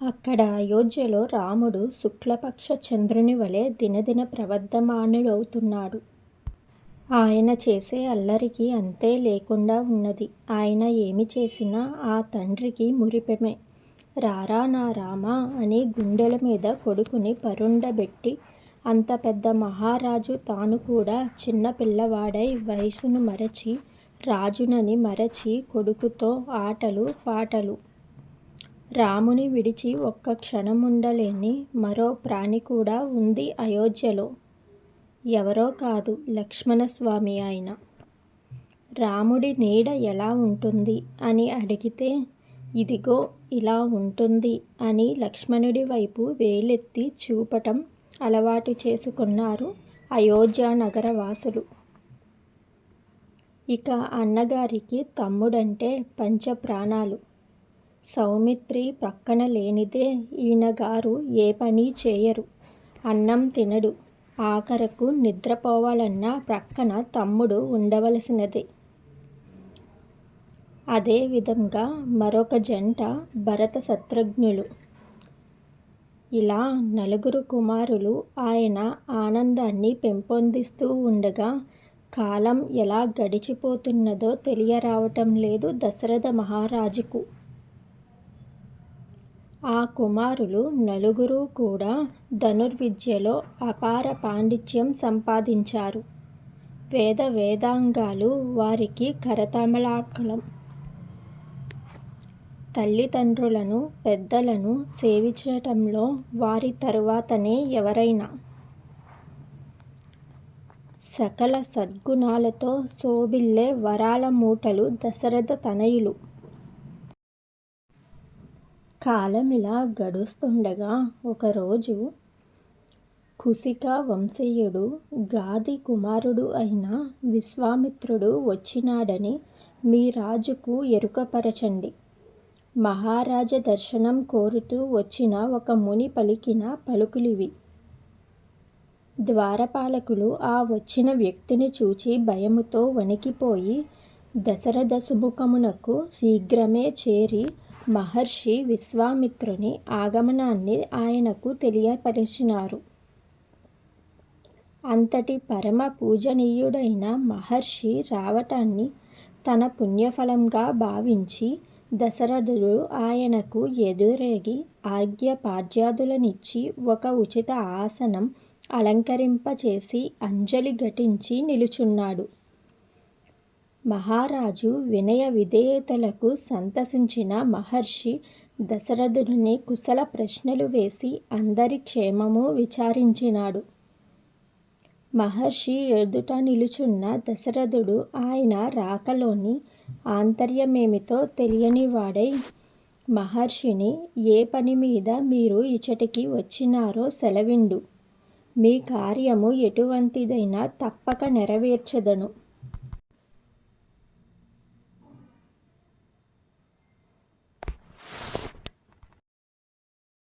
అక్కడ అయోధ్యలో రాముడు శుక్లపక్ష చంద్రుని వలె దినదిన ప్రవర్ధమానుడవుతున్నాడు. ఆయన చేసే అల్లరికి అంతే లేకుండా ఉన్నది. ఆయన ఏమి చేసినా ఆ తండ్రికి మురిపెమే. రారా నా రామా అని గుండెల మీద కొడుకుని పరుండబెట్టి అంత పెద్ద మహారాజు తాను కూడా చిన్న పిల్లవాడై వయసును మరచి, రాజునని మరచి కొడుకుతో ఆటలు పాటలు. రాముని విడిచి ఒక్క క్షణముండలేని మరో ప్రాణి కూడా ఉంది అయోధ్యలో. ఎవరో కాదు లక్ష్మణస్వామి ఆయన. రాముడి నీడ ఎలా ఉంటుంది అని అడిగితే ఇదిగో ఇలా ఉంటుంది అని లక్ష్మణుడి వైపు వేలెత్తి చూపటం అలవాటు చేసుకున్నారు అయోధ్య నగరవాసులు ఇక అన్నగారికి తమ్ముడంటే పంచప్రాణాలు. సౌమిత్రి ప్రక్కన లేనిదే ఈయనగారు ఏ పని చేయరు. అన్నం తినడు. ఆఖరకు నిద్రపోవాలన్నా ప్రక్కన తమ్ముడు ఉండవలసినదే. అదేవిధంగా మరొక జంట భరత శత్రుఘ్నులు. ఇలా నలుగురు కుమారులు ఆయన ఆనందాన్ని పెంపొందిస్తూ ఉండగా కాలం ఎలా గడిచిపోతున్నదో తెలియరావటం లేదు దశరథ మహారాజుకు. ఆ కుమారులు నలుగురూ కూడా ధనుర్విద్యలో అపార పాండిత్యం సంపాదించారు. వేద వేదాంగాలు వారికి కరతమలాకలం. తల్లిదండ్రులను పెద్దలను సేవించటంలో వారి తరువాతనే ఎవరైనా. సకల సద్గుణాలతో శోభిల్లే వరాల మూటలు దశరథ తనయులు. కాలమిలా గడుస్తుండగా ఒకరోజు కుశిక వంశీయుడు గాది కుమారుడు అయిన విశ్వామిత్రుడు వచ్చినాడని మీ రాజుకు ఎరుకపరచండి. మహారాజ దర్శనం కోరుతూ వచ్చిన ఒక ముని పలికిన పలుకులివి. ద్వారపాలకులు ఆ వచ్చిన వ్యక్తిని చూచి భయముతో వణికిపోయి దశరథసుముఖమునకు శీఘ్రమే చేరి మహర్షి విశ్వామిత్రుని ఆగమనాన్ని ఆయనకు తెలియపరిచినారు అంతటి పరమ పూజనీయుడైన మహర్షి రావటాన్ని తన పుణ్యఫలంగా భావించి దశరథుడు ఆయనకు ఎదురేగి అర్ఘ్యపాద్యాదులనిచ్చి ఒక ఉచిత ఆసనం అలంకరింపచేసి అంజలి ఘటించి నిలుచున్నాడు. మహారాజు వినయ విధేయతలకు సంతసించిన మహర్షి దశరథుడిని కుశల ప్రశ్నలు వేసి అందరి క్షేమము విచారించినాడు. మహర్షి ఎదుట నిలుచున్న దశరథుడు ఆయన రాకలోని ఆంతర్యమేమితో తెలియనివాడై మహర్షిని ఏ పని మీద మీరు ఇచ్చటికి వచ్చినారో సెలవిండు. మీ కార్యము ఎటువంటిదైనా తప్పక నెరవేర్చదను